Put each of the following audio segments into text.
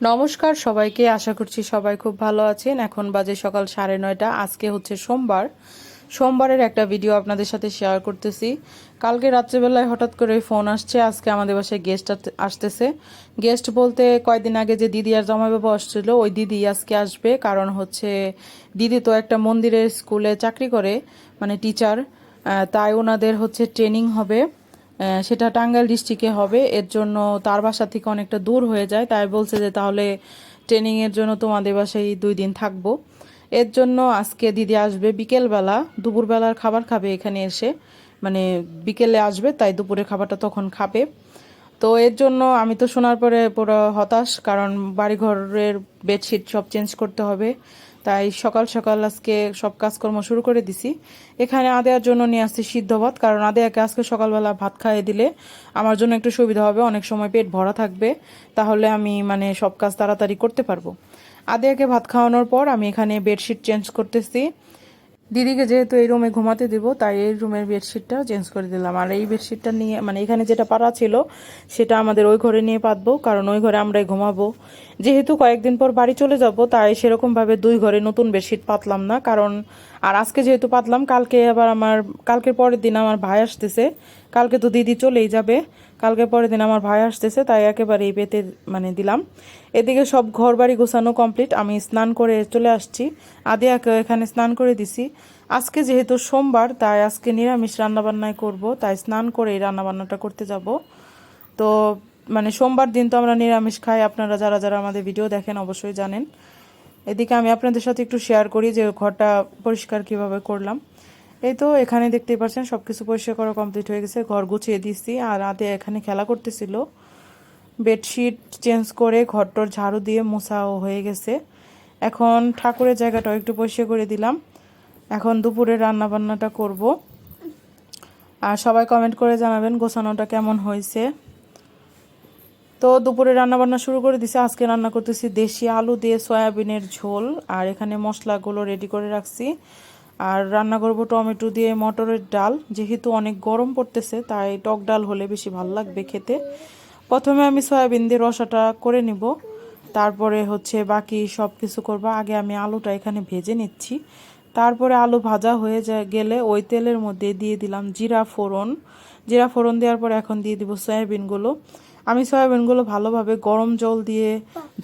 নমস্কার সবাইকে, আশা করছি সবাই খুব ভালো আছেন। এখন বাজে সকাল সাড়ে নয়টা, আজকে হচ্ছে সোমবার। সোমবারের একটা ভিডিও আপনাদের সাথে শেয়ার করতেছি। কালকে রাত্রেবেলায় হঠাৎ করে ফোন আসছে, আজকে আমাদের বাসায় গেস্ট আসতেছে। গেস্ট বলতে কয়দিন আগে যে দিদি আর জামাইবাবু আসছিল, ওই দিদি আজকে আসবে। কারণ হচ্ছে দিদি তো একটা মন্দিরের স্কুলে চাকরি করে মানে টিচার তাই ওনাদের হচ্ছে ট্রেনিং হবে। সেটা টাঙ্গাইল ডিস্ট্রিক্টে হবে। এর জন্য তার বাসা থেকে অনেকটা দূর হয়ে যায়। তাই বলছে যে তাহলে ট্রেনিংয়ের জন্য তোমাদের বাসায় দুই দিন থাকব। এর জন্য আজকে দিদি আসবে বিকেলবেলা। দুপুরবেলার খাবার খাবে এখানে এসে। মানে বিকেলে আসবে, তাই দুপুরের খাবারটা তখন খাবে। তো এর জন্য আমি তো শোনার পরে পুরো হতাশ, কারণ বাড়িঘরের বেডশিট সব চেঞ্জ করতে হবে। তাই সকাল সকাল আজকে সব কাজকর্ম শুরু করে দিছি। এখানে আদেয়ার জন্য নিয়ে আসছি সিদ্ধ ভাত কারণ আদেয়াকে আজকে সকালবেলা ভাত খাইয়ে দিলে আমার জন্য একটু সুবিধা হবে, অনেক সময় পেট ভরা থাকবে, তাহলে আমি মানে সব কাজ তাড়াতাড়ি করতে পারব। আদেয়াকে ভাত খাওয়ানোর পর আমি এখানে বেডশিট চেঞ্জ করতেছি। দিদিকে যেহেতু এই রুমে ঘুমাতে দিব, তাই এই রুমের বেডশিটটা চেঞ্জ করে দিলাম। আর এই বেডশিটটা নিয়ে মানে এখানে যেটা পাড়া ছিল, সেটা আমাদের ওই ঘরে নিয়ে পাতবো, কারণ ওই ঘরে আমরাই ঘুমাবো। যেহেতু কয়েকদিন পর বাড়ি চলে যাব, তাই সেরকমভাবে দুই ঘরে নতুন বেডশিট পাতলাম না, কারণ আর আজকে যেহেতু পাতলাম, কালকে আবার আমার, কালকের পরের দিন আমার ভাই আসতেছে। কালকে তো দিদি চলেই যাবে কালকে পরের দিন আমার ভাই আসতেছে, তাই একেবারেই পেতে মানে দিলাম। এদিকে সব ঘর বাড়ি গোছানো কমপ্লিট, আমি স্নান করে চলে আসছি। আদিয়াকে এখানে স্নান করে দিছি। আজকে যেহেতু সোমবার, তাই আজকে নিরামিষ রান্নাবান্নায় করব, তাই স্নান করে এই রান্নাবান্নাটা করতে যাব। তো মানে সোমবার দিন তো আমরা নিরামিষ খাই, আপনারা যারা যারা আমাদের ভিডিও দেখেন অবশ্যই জানেন। এদিকে আমি আপনাদের সাথে একটু শেয়ার করি যে ঘরটা পরিষ্কার কীভাবে করলাম। এই তো এখানে দেখতেই পাচ্ছেন সব কিছু পরিষ্কার করা কমপ্লিট হয়ে গেছে। ঘর গুছিয়ে দিচ্ছি আর রাতে এখানে খেলা করতেছিল। বেডশিট চেঞ্জ করে ঘরটর ঝাড়ু দিয়ে মোছাও হয়ে গেছে। এখন ঠাকুরের জায়গাটাও একটু পরিষ্কার করে দিলাম। এখন দুপুরে রান্না বান্নাটা করব। আর সবাই কমেন্ট করে জানাবেন গোছানোটা কেমন হয়েছে। তো দুপুরে রান্না বান্না শুরু করে দিছি। আজকে রান্না করতেছি দেশি আলু দিয়ে সয়াবিনের ঝোল। আর এখানে মশলাগুলো রেডি করে রাখছি। আর রান্না করব টমেটো দিয়ে মটরের ডাল। যেহেতু অনেক গরম পড়তেছে, তাই টক ডাল হলে বেশি ভালো লাগবে খেতে। প্রথমে আমি সয়াবিন দিয়ে রসাটা করে নিব। তারপরে হচ্ছে বাকি সব কিছু করব। আগে আমি আলুটা এখানে ভেজে নিচ্ছি। তারপরে আলু ভাজা হয়ে যা গেলে ওই তেলের মধ্যে দিয়ে দিলাম জিরা ফোড়ন। জিরা ফোড়ন দেওয়ার পর এখন দিয়ে দিব সয়াবিনগুলো। আমি সয়াবিনগুলো ভালোভাবে গরম জল দিয়ে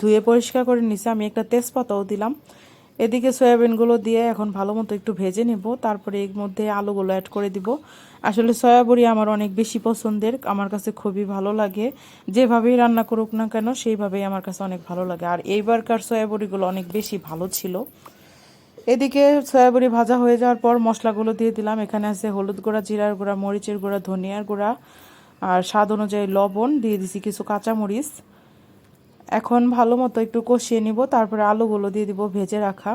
ধুয়ে পরিষ্কার করে নিছি। আমি একটা তেজপাতাও দিলাম। এদিকে সয়াবিনগুলো দিয়ে এখন ভালো মতো একটু ভেজে নেব। তারপরে এর মধ্যে আলুগুলো অ্যাড করে দিব। আসলে সয়াবড়ি আমার অনেক বেশি পছন্দের। আমার কাছে খুবই ভালো লাগে। যেভাবেই রান্না করুক না কেন, সেইভাবেই আমার কাছে অনেক ভালো লাগে। আর এইবারকার সয়াবড়িগুলো অনেক বেশি ভালো ছিল। এদিকে সয়াবড়ি ভাজা হয়ে যাওয়ার পর মশলাগুলো দিয়ে দিলাম। এখানে আছে হলুদ গুঁড়া, জিরার গুঁড়া, মরিচের গুঁড়া, ধনিয়ার গুঁড়া আর স্বাদ অনুযায়ী লবণ, দিয়ে দিছি কিছু কাঁচামরিচ। এখন ভালো মতো একটু কষিয়ে নিব, তারপরে আলুগুলো দিয়ে দিব ভেজে রাখা।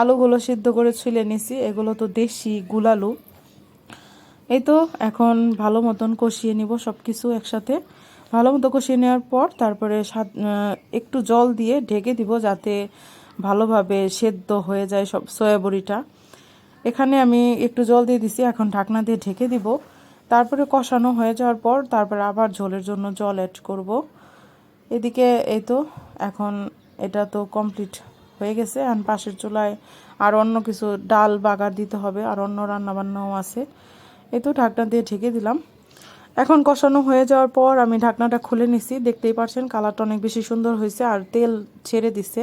আলুগুলো সিদ্ধ করে ছুলে নিছি, এগুলো তো দেশি গুলালু। এই তো এখন ভালো মতন কষিয়ে নিব সব কিছু একসাথে। ভালো মতো কষিয়ে নেওয়ার পর তারপরে একটু জল দিয়ে ঢেকে দিব যাতে ভালোভাবে সেদ্ধ হয়ে যায় সব সয়াবড়িটা। এখানে আমি একটু জল দিয়ে দিছি, এখন ঢাকনা দিয়ে ঢেকে দিব। তারপরে কষানো হয়ে যাওয়ার পর তারপরে আবার ঝোলের জন্য জল অ্যাড করব। এদিকে এই তো এখন এটা তো কমপ্লিট হয়ে গেছে। আর পাশের চুলায় আর অন্য কিছু ডাল বাগার দিতে হবে আর অন্য রান্নাবান্নাও আছে। এই তো ঢাকনা দিয়ে ঢেকে দিলাম। এখন কষানো হয়ে যাওয়ার পর আমি ঢাকনাটা খুলে নিছি। দেখতেই পারছেন কালারটা অনেক বেশি সুন্দর হয়েছে আর তেল ছেড়ে দিছে।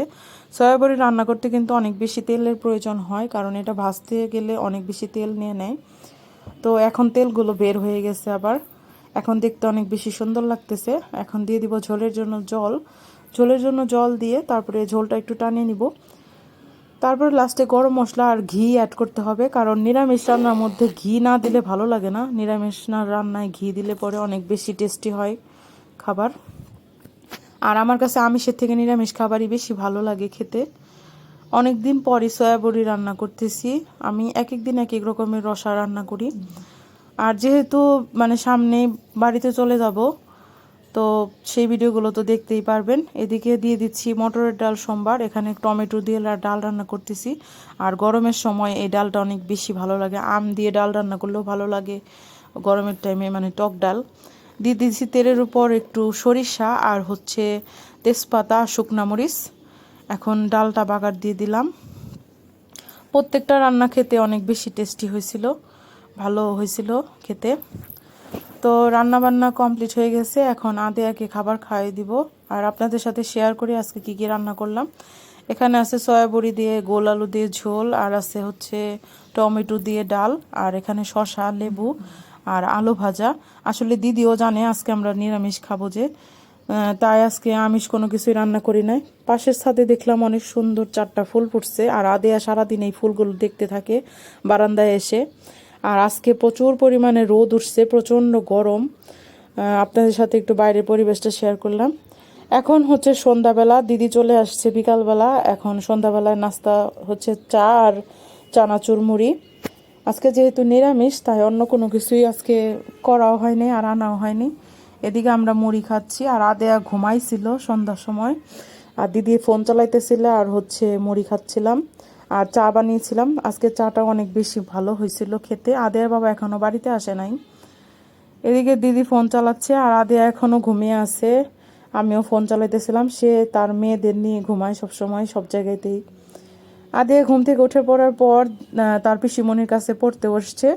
সয়াবড়ি রান্না করতে কিন্তু অনেক বেশি তেলের প্রয়োজন হয়, কারণ এটা ভাজতে গেলে অনেক বেশি তেল নিয়ে নেয়। তো এখন তেলগুলো বের হয়ে গেছে আবার। এখন দেখতে অনেক বেশি সুন্দর লাগতেছে। এখন দিয়ে দিব ঝোলের জন্য জল। ঝোলের জন্য জল দিয়ে তারপরে ঝোলটা একটু টানিয়ে নিব। তারপর লাস্টে গরম মশলা আর ঘি অ্যাড করতে হবে। কারণ নিরামিষ রান্নার মধ্যে ঘি না দিলে ভালো লাগে না। নিরামিষ রান্নায় ঘি দিলে পরে অনেক বেশি টেস্টি হয় খাবার। আর আমার কাছে আমিষের থেকে নিরামিষ খাবারই বেশি ভালো লাগে খেতে। অনেক দিন পরই সয়াবড়ি রান্না করতেছি। আমি এক এক দিন এক এক রকমের রসা রান্না করি। আর যেহেতু মানে সামনে বাড়িতে চলে যাব, তো সেই ভিডিওগুলো তো দেখতেই পারবেন। এদিকে দিয়ে দিচ্ছি মটরের ডাল, সোমবার। এখানে টমেটো দিয়ে ডাল রান্না করতেছি। আর গরমের সময় এই ডালটা অনেক বেশি ভালো লাগে। আম দিয়ে ডাল রান্না করলেও ভালো লাগে। গরমের টাইমে মানে টক ডাল। দিয়ে দিচ্ছি তেলের উপর একটু সরিষা আর হচ্ছে তেজপাতা, শুকনা মরিচ। এখন ডালটা বাগার দিয়ে দিলাম। প্রত্যেকটা রান্না খেতে অনেক বেশি টেস্টি হয়েছিল, ভালো হয়েছিল খেতে। তো রান্না বান্না কমপ্লিট হয়ে গেছে, এখন আদেয়াকে খাবার খাইয়ে দিব। আর আপনাদের সাথে শেয়ার করি আজকে কি কি রান্না করলাম। এখানে আছে সয়াবড়ি দিয়ে গোল আলু দিয়ে ঝোল, আর আছে হচ্ছে টমেটো দিয়ে ডাল, আর এখানে শসা, লেবু, আর আলু ভাজা। আসলে দিদিও জানে আজকে আমরা নিরামিষ খাব যে। তাই আজকে আমিষ কোনো কিছুই রান্না করি নাই। পাশের ছাদে দেখলাম অনেক সুন্দর চারটা ফুল ফুটছে, আর আদেয়া সারাদিন এই ফুলগুলো দেখতে থাকে, বারান্দায় এসে। আর আজকে প্রচুর পরিমাণে রোদ উঠছে, প্রচণ্ড গরম। আপনাদের সাথে একটু বাইরের পরিবেশটা শেয়ার করলাম। এখন হচ্ছে সন্ধ্যাবেলা, দিদি চলে আসছে বিকালবেলা। এখন সন্ধ্যাবেলায় নাস্তা হচ্ছে চা আর চানাচুর মুড়ি। আজকে যেহেতু নিরামিষ, তাই অন্য কোনো কিছুই আজকে করাও হয়নি আর আনাও হয়নি। এদিকে আমরা মুড়ি খাচ্ছি, আর আদেয়া ঘুমাইছিল সন্ধ্যার সময়। আর দিদি ফোন চালাইতেছিল আর হচ্ছে মুড়ি খাচ্ছিলাম। আর চা বানিয়েছিলাম। আজকে চাটা অনেক বেশি ভালো হয়েছিল খেতে। আদেয়ার বাবা এখনও বাড়িতে আসে নাই। এদিকে দিদি ফোন চালাচ্ছে, আর আদেয়া এখনও ঘুমিয়ে আছে। আমিও ফোন চালাইতেছিলাম, সে তার মেয়েদের নিয়ে ঘুমায় সব সময়, সব জায়গাতেই। আদে ঘুম থেকে উঠে পড়ার পর তার পিসিমণির কাছে পড়তে বসছে।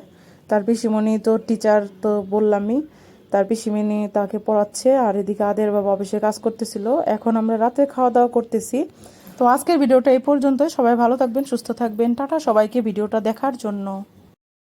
তার পিসিমণি তো টিচার তো বললামই। তার পিসিমণি তাকে পড়াচ্ছে আর এদিকে আদের বাবা অফিসে কাজ করতেছিল। এখন আমরা রাতে খাওয়া দাওয়া করতেছি। তো আজকের ভিডিওটা এই পর্যন্ত সবাই ভালো থাকবেন, সুস্থ থাকবেন। টাটা সবাইকে ভিডিওটা দেখার জন্য।